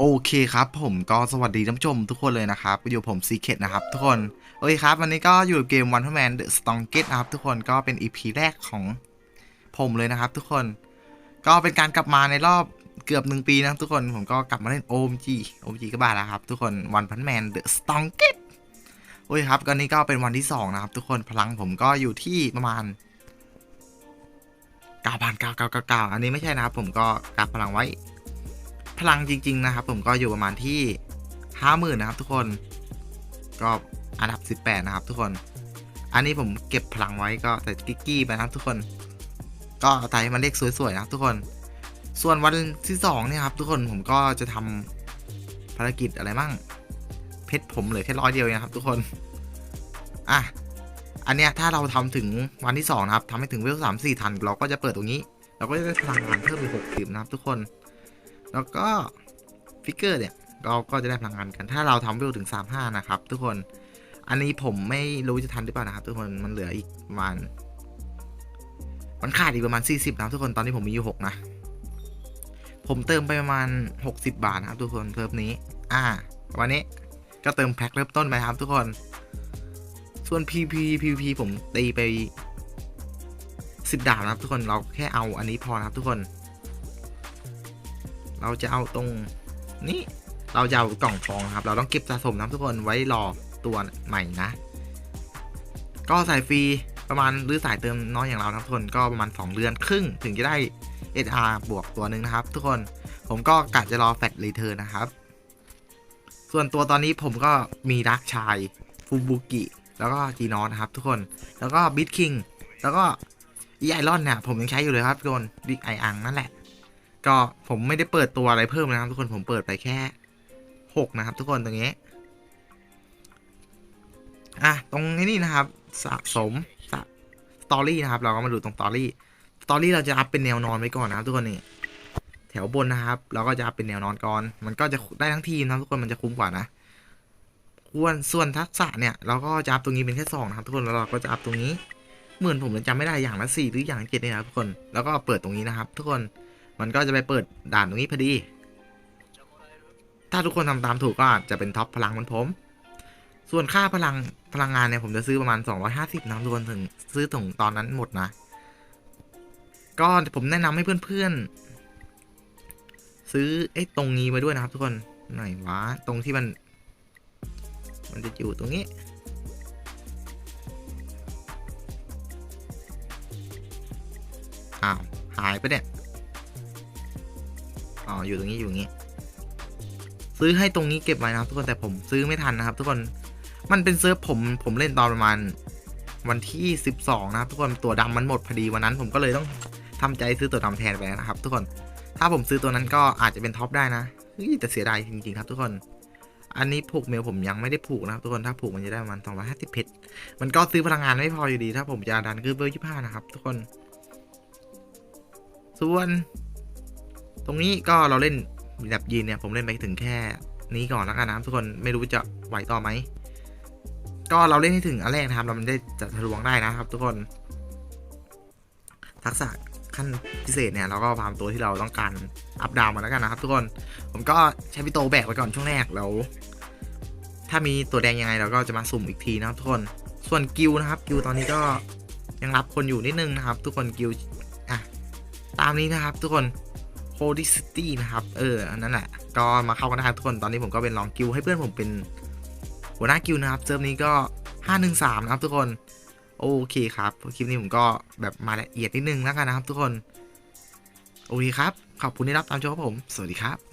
โอเคครับ ผมก็สวัสดีท่านผู้ชมทุกคนเลยนะครับอยู่ผมซีเคทนะครับทุกคน โอเคครับ วันนี้ก็อยู่เกม One Man The Strongest นะครับทุกคนก็เป็น EP แรกของผมเลยนะครับ ทุกคนก็เป็นการกลับมาในรอบเกือบหนึ่งปีนะทุกคนผมก็กลับมาเล่น OMG OMG ก็บ้าแล้วครับ ทุกคน One Punch Man The Strongest โอเคครับก็นี้ก็เป็นวันที่2นะครับ ทุกคนพลังผมก็อยู่ที่ประมาณ9,9999อันนี้ไม่ใช่นะครับ ผมก็กลับพลังไว้ พลังจริง ๆ นะครับ ผมก็อยู่ประมาณที่ 50,000 นะครับ ทุกคนก็อันดับ 18 นะครับ ทุกคน อันนี้ผมเก็บพลังไว้ก็ใส่กิ๊กกี้ไปนะครับทุกคน ก็ใส่ให้มันเลขสวยๆนะครับทุกคน ส่วนวันที่2เนี่ยครับ ทุกคนผมก็จะทำภารกิจอะไรมั่ง เพชรผมเหลือแค่ร้อยเดียวนะครับ ทุกคน อะ อันเนี้ยถ้าเราทำถึงวันที่2นะครับทำให้ถึงเวลสามสี่ทัน เราก็จะเปิดตรงนี้ เราก็จะได้พลังงานเพิ่มอีกหกสิบนะครับ ทุกคน แล้วก็ฟิกเกอร์เนี่ยเราก็จะได้พลังงานกัน ถ้าเราทำเวถึง 35 นะครับ ทุกคน อันนี้ผมไม่รู้จะทันหรือเปล่านะครับ ทุกคน มันเหลืออีกประมาณ มันขาดอีกประมาณ 40 นะครับทุกคน ตอนนี้ผมมีอยู่ 6 นะ ผมเติมไปประมาณ 60 บาทนะครับ ทุกคนเพิ่มนี้ อ่า วันนี้ก็เติมแพ็คเริ่มต้นไปครับ ทุกคน ส่วน PP PP ผมตีไป 10 ดาบนะครับ ทุกคน เราแค่เอาอันนี้พอนะครับ ทุกคน เราจะเอาตรงนี้เราจะเอากล่องทองครับ เราต้องเก็บสะสมนะทุกคนไว้รอตัวใหม่นะ ก็สายฟรีประมาณหรือสายเติมน้อยอย่างเรานะครับทุกคนก็ประมาณ 2 เดือนครึ่งถึงจะได้ SR บวกตัวหนึ่งนะครับ ทุกคนผมก็กะจะรอแฟตรีเทิร์นนะครับ ส่วนตัวตอนนี้ผมก็มีดักชายฟูบุกิแล้วก็จีนอนะครับ ทุกคนแล้วก็บิทคิงแล้วก็อีไอรอนเนี่ยผมยังใช้อยู่เลยครับทุกคนบิ๊กไออังนั่นแหละ ก็ผมไม่ได้เปิดตัวอะไรเพิ่มนะครับทุกคนผมเปิดไปแค่หกนะครับ ทุกคนตรงนี้อะตรงนี้นี่นะครับ สะสมสะสตอรี่นะครับ เราก็มาดูตรงสตอรี่สตอรี่เราจะอัพเป็นแนวนอนไว้ก่อนนะครับ ทุกคนนี่แถวบนนะครับ เราก็จะอัพเป็นแนวนอนก่อน มันก็จะได้ทั้งทีมนะทุกคนมันจะคุ้มกว่านะควรส่วนทักษะเนี่ย เราก็จะอัพตรงนี้เป็นแค่สองนะครับ ทุกคนแล้วเราก็จะอัพตรงนี้เหมือนผมจำไม่ได้อย่างละสี่หรืออย่างเจ็ดเนี่ยนะทุกคนแล้วก็เปิดตรงนี้นะครับ ทุกคน มันก็จะไปเปิดด่านตรงนี้พอดี ถ้าทุกคนทำตามถูกก็จะเป็นท็อปพลังเหมือนผม ส่วนค่าพลังพลังงานเนี่ยผมจะซื้อประมาณ 250นะทุกคนถึงซื้อถึงตอนนั้นหมดนะ ก็ผมแนะนำให้เพื่อนๆ ซื้อไอ้ตรงนี้ไว้ด้วยนะครับ ทุกคนไหนวะตรงที่มัน มันจะอยู่ตรงนี้อ้าว หายไปเนี่ย อ๋ออยู่ตรงนี้อยู่ตรงนี้ ซื้อให้ตรงนี้เก็บไว้นะครับ ทุกคนแต่ผมซื้อไม่ทันนะครับ ทุกคนมันเป็นเซิร์ฟผมผมเล่นตอนประมาณวันที่ 12 นะครับ ทุกคนตัวดำมันหมดพอดีวันนั้น ผมก็เลยต้องทำใจซื้อตัวดำแทนไปนะครับ ทุกคนถ้าผมซื้อตัวนั้นก็อาจจะเป็นท็อปได้นะเฮ้ยแต่เสียดายจริงๆครับ ทุกคน อันนี้ผูกเมลผมยังไม่ได้ผูกนะครับ ทุกคนถ้าผูกมันจะได้ประมาณ250เพชรมันก็ซื้อพลังงานไม่พออยู่ดี ถ้าผมจะดันคือเบอร์25นะครับ ทุกคน ส่วน ตรงนี้ก็เราเล่นแบบยีนเนี่ย ผมเล่นไปถึงแค่นี้ก่อนแล้วกันนะทุกคนไม่รู้จะไหวต่อไหม ก็เราเล่นให้ถึงอันแรกนะครับ เรามันได้จะทะลวงได้นะครับ ทุกคน ทักษะขั้นพิเศษเนี่ย เราก็พามตัวที่เราต้องการอัพดาวมาแล้วกันนะครับ ทุกคน ผมก็ใช้พี่โตแบกไว้ก่อนช่วงแรกแล้ว ถ้ามีตัวแดงยังไงเราก็จะมาสุ่มอีกทีนะครับ ทุกคน ส่วนกิลนะครับกิลตอนนี้ก็ยังรับคนอยู่นิดนึงนะครับ ทุกคนกิลอะตามนี้นะครับ ทุกคน โคดิสตี้นะครับ เออ อันนั้นแหละ ก็มาเข้ากันนะครับทุกคน ตอนนี้ผมก็เป็นลองกิวให้เพื่อนผมเป็นหัวหน้ากิวนะครับ เซิร์ฟนี้ก็ 513 นะครับทุกคน โอเคครับ คลิปนี้ผมก็แบบมาละเอียดนิดนึงแล้วกันนะครับทุกคน โอเคครับ ขอบคุณที่รับตามชมครับผม สวัสดีครับ